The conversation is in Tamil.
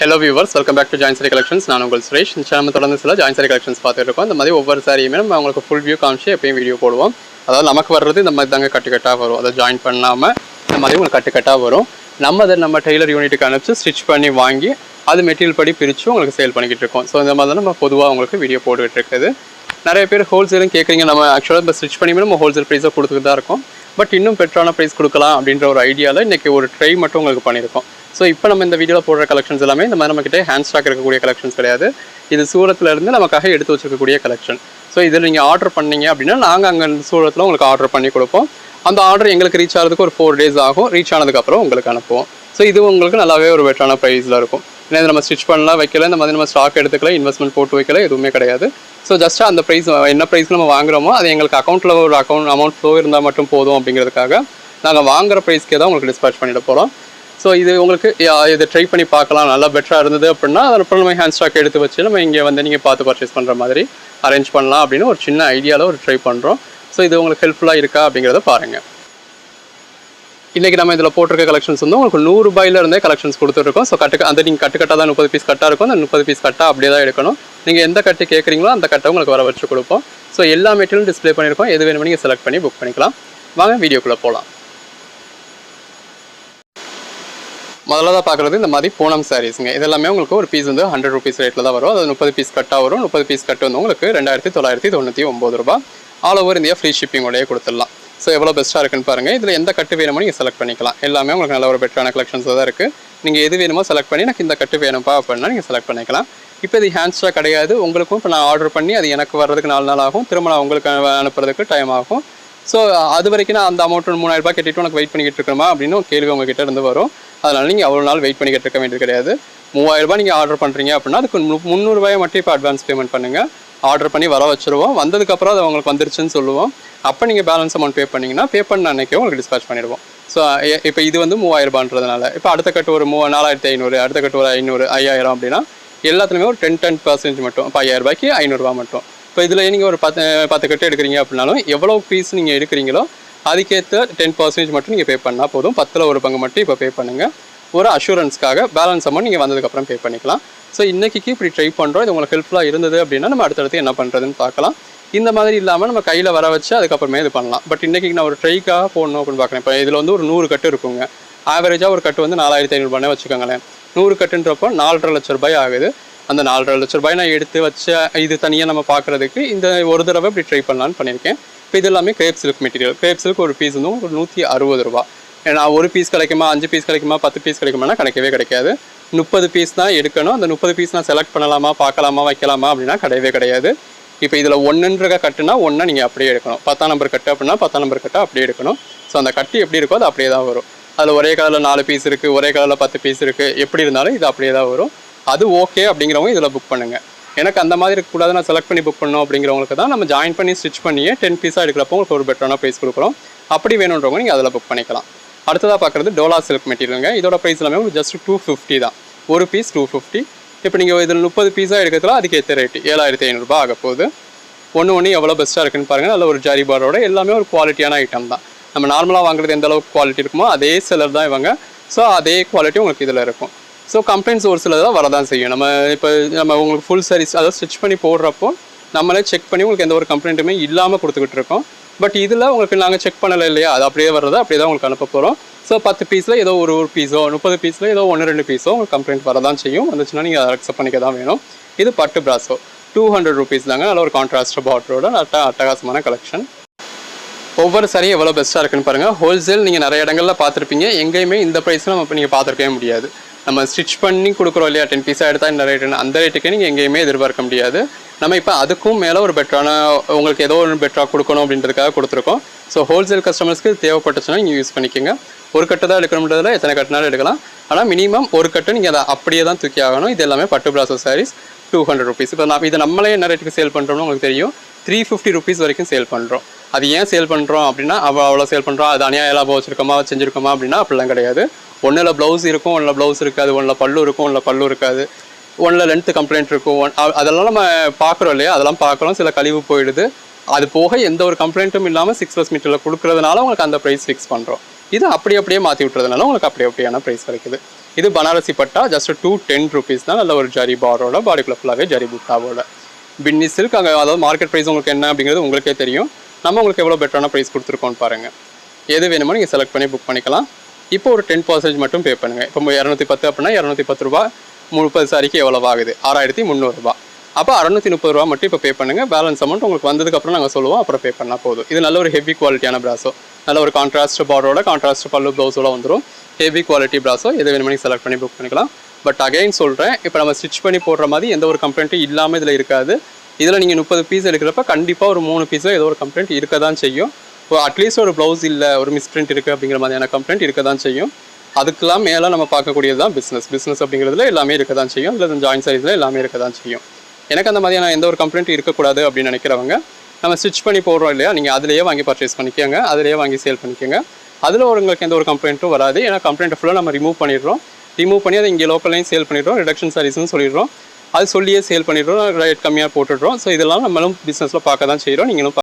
Hello viewers welcome back to join sari collections நான் உங்கள் சுரேஷ். இந்த சேனல் தொடர்ந்து சில ஜாயின் சாரி கலெக்ஷன்ஸ் பார்த்துட்டு இருக்கோம் இந்த மாதிரி ஒவ்வொரு சாரியுமே நம்ம உங்களுக்கு ஃபுல் வியூ காமிச்சு எப்பயும் வீடியோ போடுவோம். அதாவது நமக்கு வர்றது இந்த மாதிரி தாங்க கட்டு கட்டாக வரும். அதை ஜாயின் பண்ணாமல் இந்த மாதிரி உங்களுக்கு கட்டு கட்டாக வரும். நம்ம அதை நம்ம டெய்லர் யூனிட்டுக்கு அனுப்பிச்சு ஸ்டிச் பண்ணி வாங்கி அது மெட்டீரியல் படி பிரித்து உங்களுக்கு சேல் பண்ணிக்கிட்டு இருக்கோம் ஸோ இந்த மாதிரி தான் நம்ம பொதுவாக உங்களுக்கு வீடியோ போட்டுக்கிட்டு இருக்குது நிறைய பேர் ஹோல்சேலும் கேட்குறீங்க நம்ம ஆக்சுவலாக இப்போ ஸ்டிச் பண்ணி நம்ம ஹோல்சேல் ப்ரைஸாக கொடுத்துட்டு தான் இருக்கோம். பட் இன்னும் பெட்டரான ப்ரைஸ் கொடுக்கலாம் அப்படின்ற ஒரு ஐடியாவில் இன்றைக்கி ஒரு ட்ரை மட்டும் உங்களுக்கு பண்ணியிருக்கோம். ஸோ இப்போ நம்ம இந்த வீடியோவில் போடுற கலெக்ஷன்ஸ் எல்லாமே இந்த மாதிரி நம்மக்கிட்ட ஹேண்ட் ஸ்டாக் இருக்கக்கூடிய கலெக்ஷன்ஸ் கிடையாது. இது சூரத்துலேருந்து நமக்காக எடுத்து வச்சிருக்கக்கூடிய கலெக்ஷன் ஸோ இதில் நீங்கள் ஆர்டர் பண்ணீங்க அப்படின்னா நாங்கள் அங்கே சூரத்தில் உங்களுக்கு ஆர்டர் பண்ணி கொடுப்போம். அந்த ஆர்டர் எங்களுக்கு ரீச் ஆகிறதுக்கு ஒரு ஃபோர் டேஸ் ஆகும். ரீச் ஆனதுக்கப்புறம் உங்களுக்கு அனுப்புவோம். ஸோ இது உங்களுக்கு நல்லாவே ஒரு பெட்டரான ப்ரைஸில் இருக்கும். ஏன்னா இது நம்ம ஸ்டிச் பண்ணலாம் வைக்கல இந்த மாதிரி நம்ம ஸ்டாக் எடுத்துக்கல இன்வெஸ்ட்மெண்ட் போட்டு வைக்கல எதுவுமே கிடையாது. ஸோ ஜஸ்ட் அந்த ப்ரைஸ் என்ன ப்ரைஸ் நம்ம வாங்குறோமோ அது எங்களுக்கு அக்கௌண்ட்டில் ஒரு அக்கௌண்ட் அமௌண்ட் ஃப்ளோ இருந்தால் மட்டும் போதும் அப்படிங்கிறதுக்காக நாங்கள் வாங்குற ப்ரைஸ்க்கே தான் உங்களுக்கு டிஸ்பேச் பண்ணிட போகிறோம் ஸோ இது உங்களுக்கு இது ட்ரை பண்ணி பார்க்கலாம். நல்லா பெட்டராக இருந்தது அப்படின்னா அப்புறம் நம்ம ஹேண்ட் ஸ்டாக் எடுத்து வச்சு நம்ம இங்கே வந்து நீங்கள் பார்த்து பர்ச்சேஸ் பண்ணுற மாதிரி அரேஞ்ச் பண்ணலாம் அப்படின்னு ஒரு சின்ன ஐடியாவில் ஒரு ட்ரை பண்ணுறோம் ஸோ இது உங்களுக்கு ஹெல்ப்ஃபுல்லாக இருக்கா அப்படிங்கிறத பாருங்கள் இன்றைக்கி நம்ம இதில் போட்டிருக்க கலெக்ஷன்ஸ் வந்து உங்களுக்கு நூறு இருந்தே கலெக்ஷன்ஸ் கொடுத்துருக்கோம். ஸோ கட்டு அந்த நீங்கள் கட்டு கட்டாக தான் முப்பது பீஸ் கட்டாக இருக்கும். அந்த முப்பது பீஸ் கட்டாக அப்படியே தான் எடுக்கணும். நீங்கள் எந்த கட்டு கேட்குறீங்களோ அந்த கட்டை உங்களுக்கு வர வச்சு கொடுப்போம். ஸோ எல்லா மெட்டீரியலும் டிஸ்ப்ளே பண்ணியிருக்கோம். எது வேணுமோ நீங்கள் செலக்ட் பண்ணி புக் பண்ணிக்கலாம். வாங்க வீடியோக்குள்ளே போகலாம் முதல்ல தான் பார்க்குறது இந்த மாதிரி பூனம் சாரீஸுங்க இதெல்லாமே உங்களுக்கு ஒரு பீஸ் வந்து ஹண்ட்ரட் ருபீஸ் ரேட்டில் தான் வரும். அது முப்பது பீஸ் கட்டாக வரும். முப்பது பீஸ் கட்டு வந்து உங்களுக்கு ரெண்டாயிரத்தி தொள்ளாயிரத்தி தொண்ணூற்றி ஒம்பது ரூபா ஆல் ஓவர் இந்தியா ஃப்ரீ ஷிப்பிங்கோடய கொடுத்துடலாம். ஸோ எவ்வளோ பெஸ்ட்டாக இருக்குன்னு பாருங்கள் இதில் எந்த கட்டு வேணுமோ நீங்கள் செலக்ட் பண்ணிக்கலாம். எல்லாமே உங்களுக்கு நல்ல ஒரு பெட்டரான கலெக்ஷன்ஸ் தான் இருக்குது நீங்கள் எது வேணுமோ செலக்ட் பண்ணி எனக்கு இந்த கட்டு வேணும்ப்பா அப்படின்னா நீங்கள் செலக்ட் பண்ணிக்கலாம். இப்போ இது ஹேண்ட் கிடையாது. உங்களுக்கும் இப்போ நான் ஆர்டர் பண்ணி அது எனக்கு வர்றதுக்கு நாலு நாள் ஆகும். திரும்ப நான் உங்களுக்கு அனுப்புறதுக்கு டைம் ஆகும். ஸோ அது வரைக்கும் நான் அந்த அமௌண்ட் மூணாயிரம் ரூபாய் கட்டிட்டு உனக்கு வெயிட் பண்ணிக்கிட்டு இருக்கணுமா அப்படின்னு கேள்வி உங்ககிட்ட இருந்து வரும். அதனால் நீங்கள் அவ்வளோ நாள் வெயிட் பண்ணிக்கிட்டு இருக்க வேண்டியது கிடையாது. மூவாயிரரூபா நீங்கள் ஆர்டர் பண்ணுறீங்க அப்படின்னா அதுக்கு முந்நூறுபாயை மட்டும் இப்போ அட்வான்ஸ் பேமெண்ட் பண்ணுங்கள் ஆர்டர் பண்ணி வர வச்சுருவோம். வந்ததுக்கப்புறம் அது உங்களுக்கு வந்துருச்சுன்னு சொல்லுவோம். அப்போ நீங்கள் பேலன்ஸ் அமௌண்ட் பே பண்ணீங்கன்னா பே பண்ண அன்றைக்கி உங்களுக்கு டிஸ்பேச் பண்ணிடுவோம். ஸோ இப்போ இது வந்து மூவாயிரரூபான்றதுனால இப்போ அடுத்த கட்டு ஒரு மூ நாலாயிரத்தி ஐநூறு அடுத்த கட்டு ஒரு ஐநூறு ஐயாயிரம் அப்படின்னா எல்லாத்துலேயுமே ஒரு டென் டென் பர்சன்டேஜ் மட்டும். இப்போ ஐயாயிரம் ரூபாய்க்கு ஐநூறுரூவா மட்டும். இப்போ இதில் நீங்கள் ஒரு பத்து பத்து கட்டு எடுக்கிறீங்க அப்படின்னாலும் எவ்வளோ பீஸ் நீங்கள் எடுக்கிறீங்களோ அதுக்கேற்ற டென் பர்சன்டேஜ் மட்டும் நீங்கள் பே பண்ணால் போதும். பத்தில் ஒரு பங்கு மட்டும் இப்போ பே பண்ணுங்கள் ஒரு அஷூரன்ஸ்க்காக பேலன்ஸ் அமௌண்ட் நீங்கள் வந்ததுக்கப்புறம் பே பண்ணிக்கலாம். ஸோ இன்றைக்கி இப்படி ட்ரை பண்ணுறோம் இது உங்களுக்கு ஹெல்ப்ஃபுல்லாக இருந்தது அப்படின்னா நம்ம அடுத்தடுத்து என்ன பண்ணுறதுன்னு பார்க்கலாம். இந்த மாதிரி இல்லாமல் நம்ம கையில் வர வச்சு அதுக்கப்புறமே இது பண்ணலாம். பட் இன்றைக்கி நான் ஒரு ட்ரைக்காக போடணும் அப்படின்னு பார்க்குறேன். இப்போ இதில் வந்து ஒரு நூறு கட்டு இருக்குங்க. ஆவரேஜாக ஒரு கட்டு வந்து நாலாயிரத்தி ஐநூறுபானே வச்சுக்கோங்களேன். நூறு கட்டுன்றப்போ நாலரை லட்ச ரூபாய் ஆகுது. அந்த நாலரை லட்ச ரூபாய் நான் எடுத்து வச்ச இது தனியாக நம்ம பார்க்குறதுக்கு இந்த ஒரு தடவை இப்படி ட்ரை பண்ணலான்னு பண்ணியிருக்கேன். இப்போ இது எல்லாமே crepe silk material crepe silk ஒரு பீஸ் வந்து ஒரு நூற்றி அறுபது ரூபா. ஏன்னா ஒரு பீஸ் கிடைக்குமா அஞ்சு பீஸ் கிடைக்குமா பத்து பீஸ் கிடைக்குமானா கிடைக்கவே கிடைக்காது. முப்பது பீஸ் தான் எடுக்கணும். அந்த முப்பது பீஸ் நான் செலக்ட் பண்ணலாமா பார்க்கலாமா வைக்கலாமா அப்படின்னா கிடையவே கிடையாது. இப்போ இதில் ஒன்றுன்ற கட்டுனா ஒன்றை நீங்கள் அப்படியே எடுக்கணும். பத்தாம் நம்பர் கட்டு அப்படின்னா பத்தாம் நம்பர் கட்டை அப்படியே எடுக்கணும். ஸோ அந்த கட்டு எப்படி இருக்கோ அது அப்படியே தான் வரும். அதில் ஒரே கலரில் நாலு பீஸ் இருக்குது ஒரே கலரில் பத்து பீஸ் இருக்குது எப்படி இருந்தாலும் இது அப்படியே தான் வரும். அது ஓகே அப்படிங்கிறவங்க இதில் புக் பண்ணுங்கள் எனக்கு அந்த மாதிரி இருக்கக்கூடாது நான் செலக்ட் பண்ணி புக் பண்ணணும் அப்படிங்கிறவங்களுக்கு தான் நம்ம ஜாயின் பண்ணி ஸ்டிச் பண்ணியே டென் பீஸாக எடுக்கிறப்போ உங்களுக்கு ஒரு பெட்டரான ப்ரைஸ் கொடுக்குறோம். அப்படி வேணுன்றவங்க நீங்கள் அதில் புக் பண்ணிக்கலாம். அடுத்ததாக பார்க்குறது டோலா சில்க் மெட்டீரியலுங்க இதோட ப்ரைஸ் எல்லாமே ஜஸ்ட் டூ ஃபிஃப்டி தான். ஒரு பீஸ் டூ ஃபிஃப்டி இப்போ நீங்கள் இதில் முப்பது பீஸாக எடுக்கிறதுல அதுக்கேற்ற ரேட்டு ஏழாயிரத்தி ஐநூறுரூபா ஆக போகுது. ஒன்று ஒன்று எவ்வளோ பெஸ்ட்டாக இருக்குன்னு பாருங்கள் நல்ல ஒரு ஜாரி பாரோட எல்லாமே ஒரு குவாலிட்டியான ஐட்டம் தான். நம்ம நார்மலாக வாங்குறது எந்த அளவுக்கு குவாலிட்டி இருக்குமோ அதே செலர் தான் இவங்க. ஸோ அதே குவாலிட்டி உங்களுக்கு இதில் இருக்கும். ஸோ கம்ப்ளைண்ட்ஸ் ஒரு சிலர் தான் வரதான் செய்யும். நம்ம இப்போ நம்ம உங்களுக்கு ஃபுல் சாரீஸ் அதாவது ஸ்டிச் பண்ணி போடுறப்போ நம்மளே செக் பண்ணி உங்களுக்கு எந்த ஒரு கம்ப்ளைண்ட்டுமே இல்லாமல் கொடுத்துக்கிட்டு இருக்கோம். பட் இதில் உங்களுக்கு நாங்கள் செக் பண்ணலை இல்லையா? அது அப்படியே வர்றது அப்படியே தான் உங்களுக்கு அனுப்ப போகிறோம் ஸோ பத்து பீஸில் ஏதோ ஒரு ஒரு பீஸோ முப்பது பீஸில் ஏதோ ஒன்று ரெண்டு பீஸோ உங்களுக்கு கம்ப்ளைண்ட் வரதான் செய்யும். வந்துச்சுன்னா நீங்கள் அதை அக்செப்ட் பண்ணிக்க தான் வேணும். இது பட்டு பிராஸோ டூ ஹண்ட்ரட் ருபீஸ் தாங்க. நல்ல ஒரு கான்ட்ராஸ்ட் பாட்டரோட நல்ல அட்டகாசமான கலெக்ஷன் ஒவ்வொரு சரியும் எவ்வளோ பெஸ்ட்டாக இருக்குன்னு பாருங்கள் ஹோல்சேல் நீங்கள் நிறைய இடங்கள்ல பார்த்துருப்பீங்க. எங்கேயுமே இந்த ப்ரைஸில் நம்ம இப்போ நீங்கள் பார்த்துருக்கவே முடியாது. நம்ம ஸ்டிச் பண்ணி கொடுக்குறோம் இல்லையா? டென் பீஸாக எடுத்தால் இந்த ரேட்டுன்னு அந்த ரேட்டுக்கு நீங்கள் எங்கேயுமே எதிர்பார்க்க முடியாது. நம்ம இப்போ அதுக்கும் மேலே ஒரு பெட்டரான உங்களுக்கு ஏதோ ஒரு பெட்டராக கொடுக்கணும் அப்படின்றதுக்காக கொடுத்துருக்கோம். ஸோ ஹோல்சேல் கஸ்டமர்ஸ்க்கு தேவைப்பட்டுச்சுன்னா நீங்கள் யூஸ் பண்ணிக்கோங்க. ஒரு கட்டு தான் எடுக்கணுன்றதில் எத்தனை கட்டுனாலும் எடுக்கலாம். ஆனால் மினிமம் ஒரு கட்டு நீங்கள் அதை அப்படியே தான் தூக்கி ஆகணும். இது எல்லாமே பட்டு palazzo saris two hundred rupees இப்போ நான் இதை நம்மளே என்ன ரேட்டுக்கு சேல் பண்ணுறோம்னு உங்களுக்கு தெரியும். த்ரீ ஃபிஃப்டி ருபீஸ் வரைக்கும் சேல் பண்ணுறோம் அது ஏன் சேல் பண்ணுறோம் அப்படின்னா அவள் அவ்வளோ சேல் பண்ணுறோம் அது அநியாய லாபம் வச்சுருக்கோமா செஞ்சுருக்கோமா அப்படின்னா அப்படிலாம் கிடையாது. ஒன்றில் ப்ளவுஸ் இருக்கும் ஒன்றில் ப்ளவுஸ் இருக்காது ஒன்றில் பல்லு இருக்கும் ஒன்றில் பல்லு இருக்காது. ஒன்றில் லென்த்து கம்ப்ளைண்ட் இருக்கும் ஒன் அதெல்லாம் நம்ம பார்க்குறோம் இல்லையா? அதெல்லாம் பார்க்குறோம் சில கழிவு போயிடுது. அது போக எந்த ஒரு கம்ப்ளைண்ட்டும் இல்லாமல் சிக்ஸ் ப்ளஸ் மீட்டரில் கொடுக்கறதுனால உங்களுக்கு அந்த ப்ரைஸ் ஃபிக்ஸ் பண்ணுறோம் இது அப்படி அப்படியே மாற்றி விட்டுறதுனால உங்களுக்கு அப்படி அப்படியான ப்ரைஸ் கிடைக்குது. இது பனாரசி பட்டா ஜஸ்ட் டூ டென் ருபீஸ் தான். நல்ல ஒரு ஜரி பாரோட பாடிக்குள்ள ஃபுல்லாகவே ஜரி புட்டாவோட பின்னி சில்க் அங்கே அதாவது மார்க்கெட் ப்ரைஸ் உங்களுக்கு என்ன அப்படிங்கிறது உங்களுக்கே தெரியும். நம்ம உங்களுக்கு எவ்வளோ பெட்டரான ப்ரைஸ் கொடுத்துருக்கோம்னு பாருங்கள் எது வேணுமோ நீங்கள் செலக்ட் பண்ணி புக் பண்ணிக்கலாம். இப்போ ஒரு டென் பர்சன்டேஜ் மட்டும் பே பண்ணுங்கள் இப்போ இரநூத்தி பத்து அப்படின்னா இரநூத்தி பத்து ரூபா முப்பது சாரிக்கு எவ்வளோ ஆகுது? ஆறாயிரத்தி முந்நூறுரூபா அப்போ அறநூற்றி முப்பது ரூபா மட்டும் இப்போ பே பண்ணுங்கள் பேலன்ஸ் அமௌண்ட் உங்களுக்கு வந்ததுக்கப்புறம் நாங்கள் சொல்லுவோம். அப்புறம் பே பண்ணால் போதும். இது நல்ல ஒரு ஹெவி குவாலிட்டியான ப்ராஸோ நல்ல ஒரு கான்ட்ராஸ்ட் பார்டரோட கான்ட்ராஸ்ட் பல்லு ப்ளவுஸோட வந்துடும் ஹெவி குவாலிட்டி ப்ராஸோ எது வேணுமோ நீங்கள் செலக்ட் பண்ணி புக் பண்ணிக்கலாம். பட் அகைன் சொல்கிறேன் இப்போ நம்ம ஸ்டிச் பண்ணி போடுற மாதிரி எந்த ஒரு கம்ப்ளைண்ட்டும் இல்லாமல் இதில் இருக்காது. இதில் நீங்கள் முப்பது பீஸ் எடுக்கிறப்ப கண்டிப்பாக ஒரு மூணு பீஸோ ஏதோ ஒரு கம்ப்ளைண்ட் இருக்க தான் செய்யும் இப்போ அட்லீஸ்ட் ஒரு ப்ளவுஸ் இல்லை ஒரு மிஸ்பிரிண்ட் இருக்குது அப்படிங்கிற மாதிரியான கம்ப்ளைண்ட் இருக்க தான் செய்யும். அதுக்கெல்லாம் மேலே நம்ம பார்க்கக்கூடியது தான் பிஸ்னஸ் பிஸ்னஸ் அப்படிங்கிறதுல எல்லாமே இருக்க தான் செய்யும். இல்லை ஜாயின் சைஸில் எல்லாமே இருக்க தான் செய்யும். எனக்கு அந்த மாதிரியான எந்த ஒரு கம்ப்ளைண்ட் இருக்கக்கூடாது அப்படின்னு நினைக்கிறவங்க நம்ம ஸ்டிச் பண்ணி போடுறோம் இல்லையா நீங்கள் அதிலேயே வாங்கி பர்ச்சேஸ் பண்ணிக்கோங்க. அதிலேயே வாங்கி சேல் பண்ணிக்கோங்க. அதில் உங்களுக்கு எந்த ஒரு கம்ப்ளைண்ட்டும் வராது. ஏன்னா கம்ப்ளைண்ட் ஃபுல்லாக நம்ம ரிமூவ் பண்ணிடுறோம். ரிமூவ் பண்ணி அதை இங்கே லோக்கல்லையும் சேல் பண்ணிடுறோம். ரிடக்ஷன் சாரீஸ்னு சொல்லிடுறோம். அது சொல்லியே சேல் பண்ணிடுறோம். ரேட் கம்மியாக போட்டுடுறோம். ஸோ இதெல்லாம் நம்மளும் பிஸ்னஸில் பார்க்க தான் செய்கிறோம் நீங்களும்